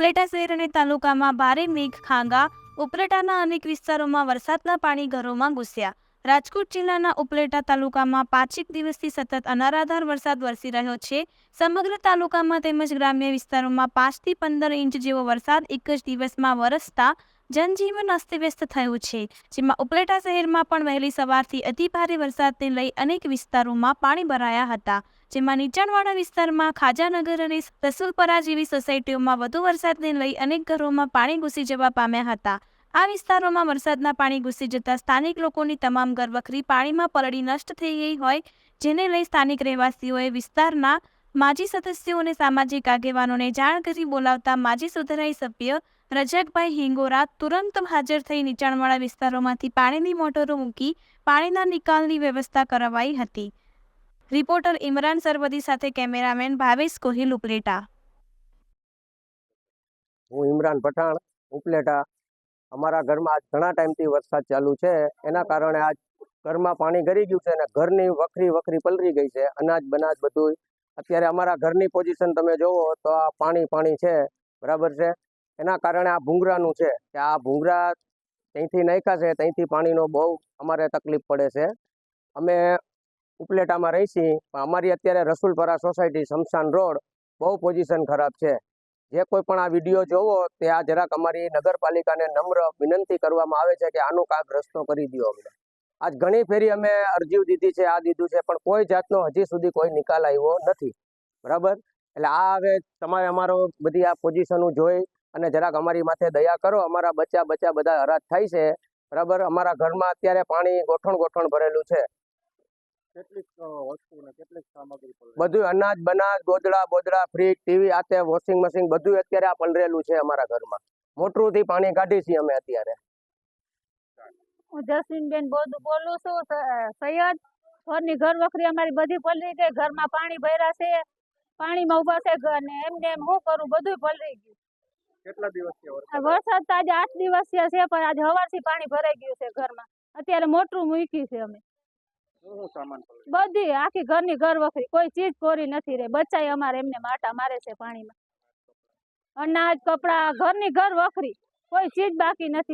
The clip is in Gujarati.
ઉપલેટા શહેર અને તાલુકામાં ભારે મેઘ, ખાંગા, ઉપલેટાના અનેક વિસ્તારોમાં વરસાદના પાણી ઘરોમાં ઘૂસ્યા. રાજકોટ જિલ્લાના ઉપલેટા તાલુકામાં પાંચેક દિવસથી સતત અનરાધાર વરસાદ વરસી રહ્યો છે. સમગ્ર તાલુકામાં તેમજ ગ્રામ્ય વિસ્તારોમાં પાંચથી પંદર ઇંચ જેવો વરસાદ એક જ દિવસમાં વરસતા જનજીવન અસ્તવ્યસ્ત થયું છે. જેમાં ઉપલેટા શહેરમાં પણ વહેલી સવારથી અતિભારે વરસાદને લઈ અનેક વિસ્તારોમાં પાણી ભરાયા હતા. જેમાં નીચાણવાળા વિસ્તારમાં ખાજાનગર અને રસુલપરા જેવી સોસાયટીઓમાં વધુ વરસાદને લઈ અનેક ઘરોમાં પાણી ઘૂસી જવા પામ્યા હતા. આ વિસ્તારોમાં વરસાદના પાણી ઘૂસી જતા સ્થાનિક લોકોની તમામ ઘરવખરી પાણીમાં પલળી નષ્ટ થઈ ગઈ હોય, જેને લઈ સ્થાનિક રહેવાસીઓએ વિસ્તારના માજી સદસ્યો અને સામાજિક આગેવાનોને જાણ કરી બોલાવતા માજી સુધરાઈ સભ્ય રજકભાઈ હિંગોરા તુરંત હાજર થઈ નીચાણવાળા વિસ્તારોમાંથી પાણીની મોટરો મૂકી પાણીના નિકાલની વ્યવસ્થા કરાવાઈ હતી. રિપોર્ટર ઇમરાન સરવદી સાથે કેમેરામેન ભાવેશ કોહિલ ઉપલેટા. હું ઇમરાન પઠાણ ઉપલેટા. અમારા ઘરમાં આજ ઘણા ટાઈમથી વરસાદ ચાલુ છે. એના કારણે આજ ઘરમાં પાણી ગરી ગયું છે અને ઘરની વખરી વખરી પલરી ગઈ છે. અનાજ, બનાજ બધું અત્યારે અમારા ઘરની પોઝિશન તમે જોવો તો આ પાણી પાણી છે, બરાબર છે? એના કારણે આ ભૂંગરાનું છે. કે આ ભૂંગરા ત્યાંથી નાખ્યા છે, ત્યાંથી પાણીનો બહુ અમારે તકલીફ પડે છે. અમે ઉપલેટામાં રહીશી, પણ અમારી અત્યારે રસુલપરા સોસાયટી, શમશાન રોડ, બહુ પોઝિશન ખરાબ છે. જે કોઈ પણ આ વીડિયો જોવો, તે આ જરાક અમારી નગરપાલિકાને નમ્ર વિનંતી કરવામાં આવે છે કે આનું કાંઈક રસ્તો કરી દો અમને. આજ ઘણી ફેરી અમે અરજીઓ દીધી છે આ દીધું છે પણ કોઈ જાતનો હજી સુધી કોઈ નિકાલ આવ્યો નથી. બરાબર? એટલે આ હવે તમારે અમારો બધી આ પોઝિશનો જોઈ અને જરાક અમારી માથે દયા કરો અમારા બચ્ચા બચ્ચા બધા હરાજ થાય છે. બરાબર? અમારા ઘરમાં અત્યારે પાણી ગોઠણ ગોઠણ ભરેલું છે? બધું અનાજ બનાજ ગોદડા બોદડા ફ્રીજ ટીવી આ તે વોશિંગ મશીન બધું અત્યારે આ પલરેલું છે અમારા ઘરમાં. મોટરથી પાણી કાઢી છીએ અમે અત્યારે. હું જસ્મીનબેન બોધુ બોલું છું. સૈયદ ઘરની ઘર વખરી અમારી બધી પલરી ગઈ. ઘરમાં પાણી ભર્યા છે. પાણીમાં ઊભા છે. ઘર ને એમને એમ હું કરું? બધું પલરી ગયું. કેટલા વરસાદ? તો આજે આઠ દિવસ છે પણ આજે સવારથી પાણી ભરાઈ ગયું છે ઘરમાં. અત્યારે મોટરું મૂકી છે અમે? બધી આખી ઘરની ઘર વખરી. કોઈ ચીજ કોરી નથી રે બચ્ચાએ અમારે એમને માટા મારે છે પાણીમાં. અનાજ કપડા ઘરની ઘર વખરી. કોઈ ચીજ બાકી નથી